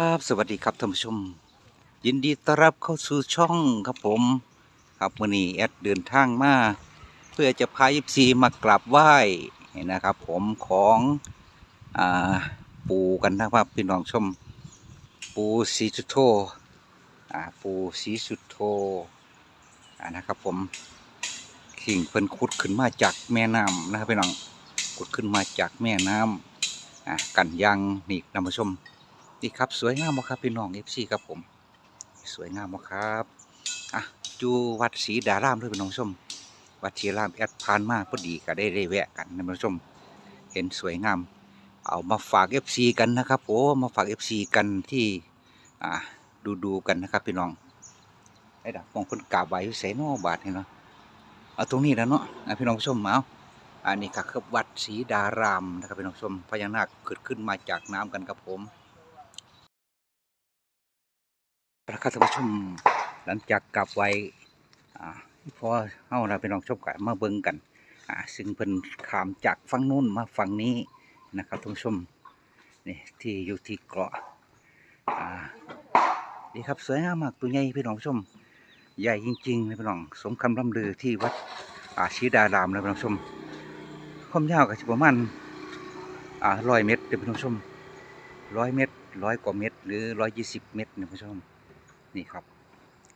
ครับสวัสดีครับท่านผู้ชม ยินดีต้อนรับเข้าสู่ช่องครับผม ครับวันนี้แอดเดินทางมา เพื่อจะพายิปซีมากราบไหว้นะครับผมของอ่าปูกันนะครับพี่น้องชม ปูสีสุโธอ่าปูสีสุโธอ่านะครับผมขิงเพิ่นขุดขึ้นมาจากแม่น้ำนะครับพี่น้องขุดขึ้นมาจากแม่น้ำอ่ากันยางนี่ท่านผู้ชม นี่ครับสวยงามมากครับพี่น้องเอฟซีครับผม สวยงามมากครับอะจูวัดศรีดารามด้วยพี่น้องชม วัดศรีรามแอดพานมาพอดีก็ได้ได้แวะกันนะพี่น้องชม เห็นสวยงาม เอามาฝากเอฟซีกันนะครับโอ้มาฝากเอฟซีกันที่อ่าดูดูกันนะครับพี่น้องไอ้ดับมองคนกาบไหว้อยู่ใส่นอบาทนี่เนาะเอาตรงนี้แล้วเนาะพี่น้องชมเอาอันนี้ก็คือวัดศรีดารามนะครับพี่น้องชมพญานาคเกิดขึ้นมาจากน้ำกันครับผม ประคับท่านผู้ชมหลังจากกลับไว้พอเฮาเราไปลองชมกันมาเบิ่งกันอ่าซึ่งเพิ่นขามจากฝั่งนู้นมาฝั่งนี้นะครับท่านผู้ชมนี่ที่อยู่ที่เกาะอ่าดีครับสวยงามมากตัวใหญ่พี่น้องผู้ชม ใหญ่จริงๆนะพี่น้องสมคำล่ำลือที่วัดอาชีดารามนะพี่น้องผู้ชมความยาวก็สิประมาณอ่าร้อยเมตรเด้อพี่น้องผู้ชมร้อยเมตรร้อยกว่าเมตร หรือร้อยยี่สิบเมตรนะพี่น้องผู้ชม นี่ครับ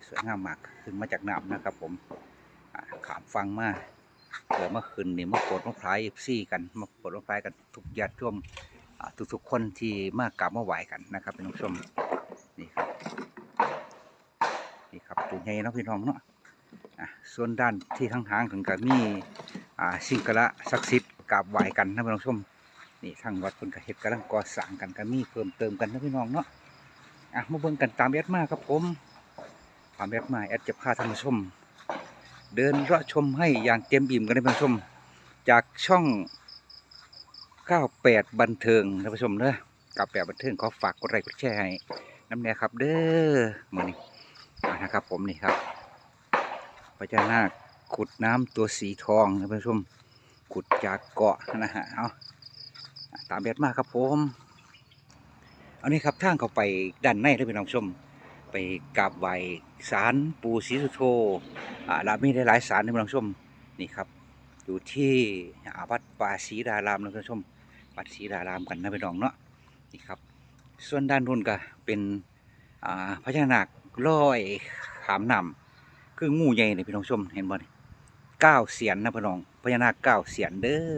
สวยงามมากขึ้นมาจากน้ำนะครับ ผมอ่าขามฟังมาเกิดเมื่อคืนนี่มาโปรดมาพลายซี่กันมาโปรดมาพลายกันทุกญาติโยมอ่าทุกๆคนที่มากราบมาไหว้กันนะครับพี่น้องผู้ชมนี่ครับนี่ครับตัวใหญ่เนาะพี่น้องเนาะส่วนด้านที่ข้างทางถึงกับมีสิ่งกระศักดิ์สิทธิ์กราบไหว้กันนะพี่น้องผู้ชมนี่ทางวัดเพิ่นก็เฮ็ดกำลังก่อสร้างกันก็มีเพิ่มเติมกันนะพี่น้องเนาะ อะมาเบิ่งกันตามแอดมาครับผมตามแอดมาแอดจะพาท่านผู้ชม เดินเลาะชมให้อย่างเต็มอิ่มกันเลยท่านผู้ชม จากช่อง 98 บันเทิงท่านผู้ชมเด้อ98บันเทิงขอฝากกดไลค์กดแชร์ให้น้ำแน่ครับ เด้อมือนี้อ่นะครับ ผมนี่ครับพญานาคขุดน้ำตัวสีทองท่านผู้ชม ขุดจากเกาะนะฮะเอาตามแอดมาครับผม อันนี้ครับทางเขาไปด้านในเลยพี่น้องชม ไปกราบไหว้ศาลปู่ศรีสุโธอ่าแล้วมีหลายศาลนะพี่น้องชมนี่ครับ อยู่ที่อาวัดป่าศรีดารามนะพี่น้องชมวัดศรีดารามกันนะพี่น้องเนาะนี่ครับ ส่วนด้านนู้นก็เป็นอ่าพญานาคลอยขามนำคืองูใหญ่เลยพี่น้องชมเห็นบ่นี่เก้าเสียนนะพี่น้องพญานาคเก้าเสียนเด้อ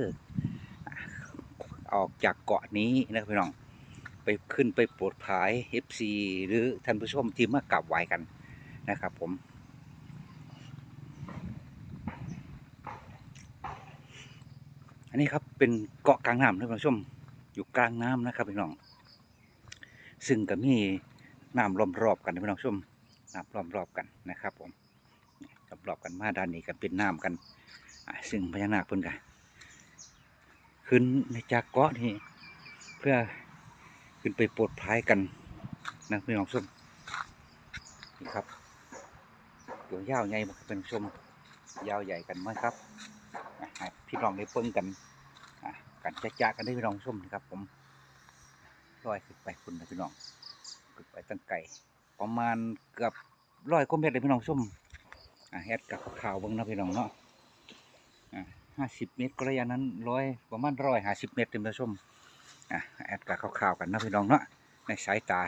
ออกจากเกาะนี้นะพี่น้อง ขึ้นไปโปรดภาย FC หรือท่านผู้ชมที่มากราบไหว้กันนะครับผมอันนี้ครับเป็นเกาะกลางน้ำท่านผู้ชมอยู่กลางน้ำนะครับพี่น้อง ซึ่งก็มีน้ำล้อมรอบกันพี่น้องชมน้ำล้อมรอบกันนะครับผมล้อมรอบกันมาด้านนี้ก็เป็นน้ำกันอ่าซึ่งพญานาคเพิ่นกันขึ้นในจากเกาะนี่เพื่อ ขึ้นไปปรดพายกันนะพี่น้องชมนี่ครับตัวยาวใหญ่มากเป็นชมยาวใหญ่กันมากครับพี่น้องได้เพิ่งกันกันจะจากันได้พี่น้องชมนะครับ ผมลอยขึ้นไปคุณนะพี่น้องขึ้นไปตั้งไก่ประมาณเกือบร้อยกว่าเมตรเลยพี่น้องชมแอดกับข่าวบิ้งนะพี่น้องเนาะห้าสิบเมตรก็ระยะนั้นร้อยประมาณร้อยห้าสิบเมตรเต็มผู้วชม อะแอดกับข่าวๆกันนะพี่น้องเนาะในสายตา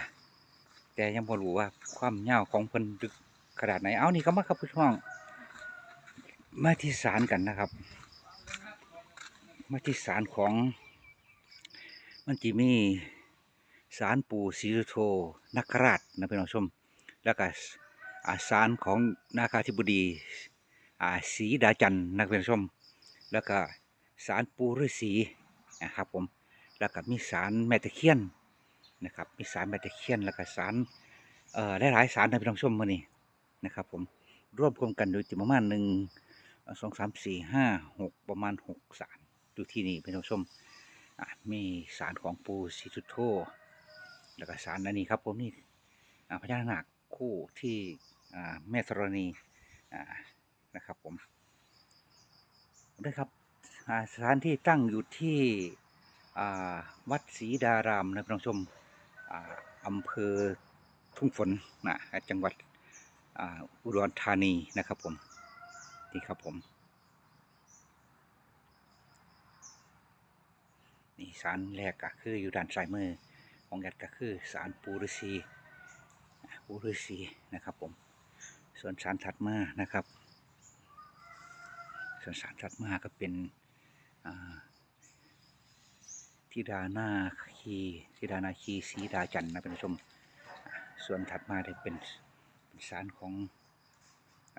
แต่ยังบ่รู้ว่าความยาวของเพิ่นดึกขนาดไหนเอานี่ก็มาครับพี่น้องมาที่ศาลกันนะครับ มาที่ศาลของมันจะมีศาลปู่ศรีโธนคราชนะพี่น้องชม แล้วก็อาศาลของนาคาธิบดีอ่าศรีดาจันนะพี่น้องชม แล้วก็ศาลปู่ฤาษีนะครับผม แล้วก็มีสารแม่ตะเคียนนะครับ มีสารแม่ตะเคียนแล้วก็สารเอ่อหลายๆสารนะพี่น้องชมมานี่นะครับ ผมรวบรวมกันโดยประมาณหนึ่งสองสามสี่ห้าหกประมาณหกสารอยู่ที่นี่พี่น้องชมอะมีสารของปูสิทุโธแล้วก็สารอันนี้ครับผมนี่อ่าพญานาคคู่ที่อ่าแม่ธรณีอ่านะครับผมด้วยครับอ่าสถานที่ตั้งอยู่ที่ วัดศรีดารามนะพี่น้องชมอำเภอทุ่งฝนนะจังหวัดอุดรธานีนะครับผมนี่ครับผมนี่สารแรกก็คืออยู่ด้านซ้ายมือของแอดก็คือสารปูฤาษีปูฤาษีนะครับผมส่วนสารถัดมานะครับ ส่วนสารถัดมาก็เป็น ทิดานาคีทิดานาคีสีดาจันนะเป็นผู้ชม ส่วนถัดมาเนี่ยเป็นเป็นสารของ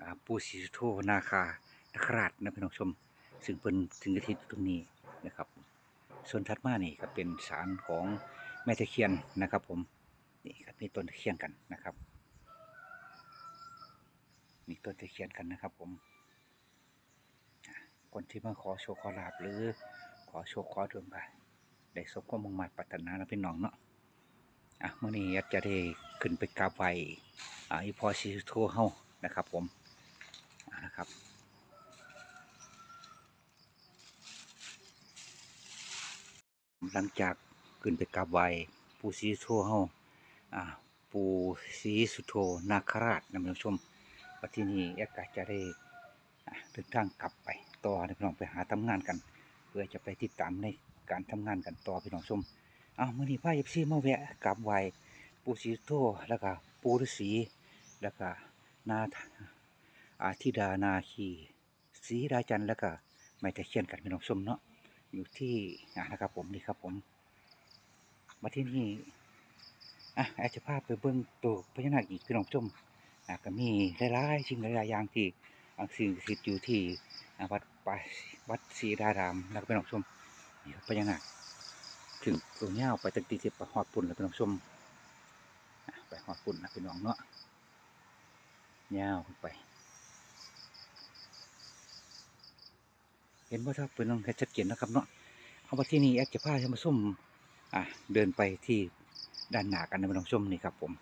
อปูศรีสุโธนาคานคราชนะเป็นผู้ชม ซึ่งเป็นถึงกระทิตตรงนี้นะครับ ส่วนถัดมานี่ก็เป็นสารของแม่ตะเคียนนะครับ ผมนี่ครับมีต้นตะเคียนกันนะครับมีต้นตะเคียนกันนะครับ ผมคนที่มาขอโชคขอลาบหรือขอโชคขอดวงไป ได้สมความมุ่งมั่นปรารถนานะพี่น้องเนาะอะเมื่อนี้อยากจะได้ขึ้นไปกราบไหวอ่าอีพอชิโทเฮานะครับผมนะครับหลังจากขึ้นไปกราบไหวปู่ศรีสุโธเฮาอ่าปู่ศรีสุโธนาคราชนะท่านผู้ชมว่าที่นี่แอดก็จะได้เดินทางกลับไปต่อนะพี่น้องไปหาทำงานกัน เพื่อจะไปติดตามใน การทำงานกันต่อพี่น้องชมเอาเมื่อนี้พาเอฟซีมาแวะกราบไหวปู่ศรีสุโธแล้วก็ปูฤาษีแล้วก็นาอาธิดานาคีศรีดาจันแล้วก็ไม้ตะเคียนกันพี่น้องชมเนาะอยู่ที่อ่านะครับผมนี่ครับผม มาที่นี่อะอาจจะพาไปเบิ่งตัวพญานาคอีกพี่น้องชมอะก็มีหลายๆสิ่งหลายๆอย่างที่อ่าสิ่งสิทธิ์อยู่ที่วัดป่าวัดศรีดารามแล้วก็พี่น้องชม นี่ครับพญานาคถึงตัวยาไปตั้งตีสิบไปหอดปุ่นแล้วพี่น้องผู้ชมไปหอดปุ่นนะพี่น้องเนาะยาขึ้นไป เห็นว่าถ้าเป็นน้องแค่ชัดเจนนะครับเนาะเอามาที่นี่แอดจะพาท่านผู้ชมอะเดินไปที่ด้านหนากันนะพี่น้องชมนี่ครับ ผม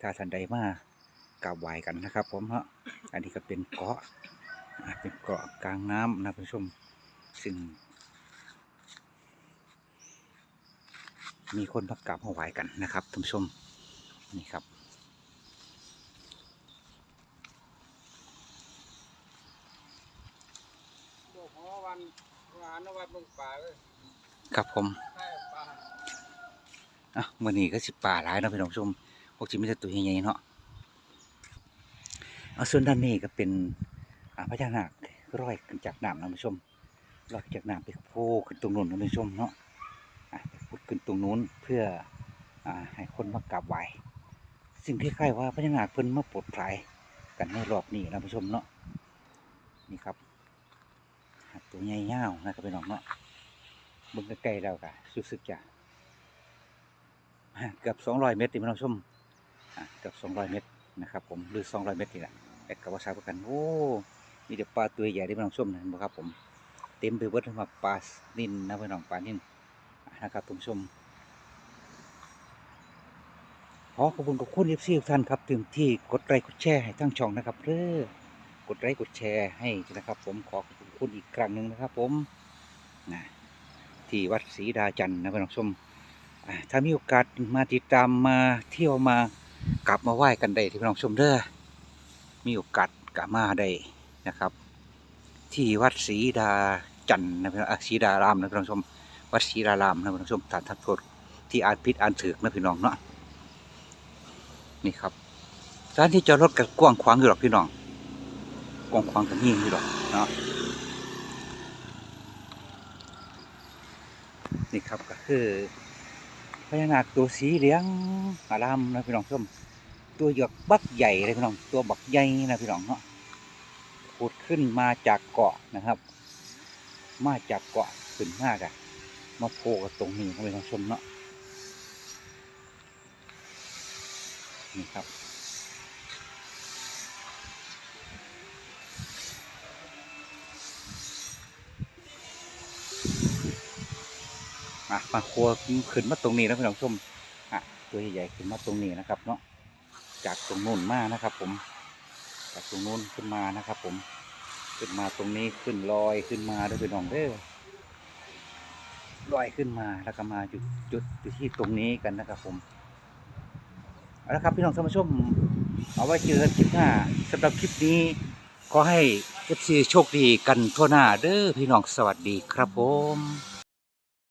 ถ้าท่านใดมากราบไหว้กันนะครับ ผมเนาะอันนี้ก็เป็นเกาะเป็นเกาะกลางน้ำนะพี่น้องชม ซึ่ง มีคนมากราบมาไหว้กันนะครับท่านผู้ชมนี่ครับโอ้โหวันวานวัดลงป่าเลยครับผมใช่ป่าอะมื่อนี้ก็สิป่าหลายเนาะพี่น้องชมพวกจิมีแต่ตัวใหญ่ๆเนาะเอาส่วนด้านนี้ก็เป็นอ่าพญานาคร้อยขึ้นจากน้ำนะผู้ชมร้อยจากน้ำไปโผล่ขึ้นตรงนู้นนะผู้ชมเนาะอะไปพุด ขึ้นตรงนู้นเพื่ออให้คนมากราบไหว้สิ่งที่คล้ๆว่าพญานาคเพิ่นมาโปลดปลายกันในรอบนี้นะผู้ชมเนาะนี่ครับตัวใหญ่ยาวนะครับพี่น้องเนาะเบิ่งใกล้ๆแล้วก็รู้สึกจะอะเกือบ200เมตรที่พี่น้องชมเกือบ200เมตรนะครับ ผมหรือ200เมตรนี่แหละแอกกับว่าทราบกันโอ้มีแต่ปลาตัวใหญ่ที่พี่น้องชมนะครับผม เต็มไปหมดเลยมาปลานิ่นนะพี่น้องปลานิ่น นะครับทุกผู้ชมขอขอบคุณขอบคุณเอฟซีทุกท่านครับถึงที่กดไลค์กดแชร์ให้ทั้งช่องนะครับเด้อกดไลค์กดแชร์ให้นะครับ ผมขอขอบคุณคุณอีกครั้งหนึ่งนะครับ ผมนะที่วัดศรีดาจันทร์นะพี่น้องชมถ้ามีโอกาสมาติดตามมาเที่ยวมากลับมาไหว้กันได้ที่พี่น้องชมเด้อมีโอกาสกลับมาได้นะครับ ที่วัดศรีดาจันทร์นะพี่น้องศรีดารามนะพี่น้องชม วัดศรีดารามนะพี่น้ชมฐานทัพโทษที่อ่านพิษอ่านถือนะพี่น้องเนาะนี่ครับสถานที่จอดรถก็กว้างขวางอยู่หรอกพี่น้องกว้างขวางกันยิ่งอยู่หรอกเนาะนี่ครับก็คือพญานาคตัวสีเหลืองอารามนะพี่น้องชมตัวหยกบักใหญ่เลยพี่น้องตัวบักใหญ่นะพี่น้องเนาะผุดขึ้นมาจากเกาะนะครับ มาจากเกาะขึ้นมากอะ มาโผล่กับตรงนี้นะพี่น้องชมเนาะนี่ครับมามาครัวขึ้นมาตรงนี้นะพี่น้องชมอะตัวใหญ่ๆขึ้นมาตรงนี้นะครับ เนาะจากตรงนู้นมานะครับ ผม จากตรงนู้นขึ้นมานะครับ ผมขึ้นมาตรงนี้ขึ้นลอยขึ้นมาด้วยพี่น้องเด้อ ลอยขึ้นมาแล้วก็มาจุดจุดอยู่ที่ตรงนี้กันนะครับผมเอาละครับพี่น้องท่านผู้ชมเอาไว้เจอกันคลิปหน้าสำหรับคลิปนี้ขอให้ FC โชคดีกันทั่วหน้าเด้อพี่น้องสวัสดีครับผม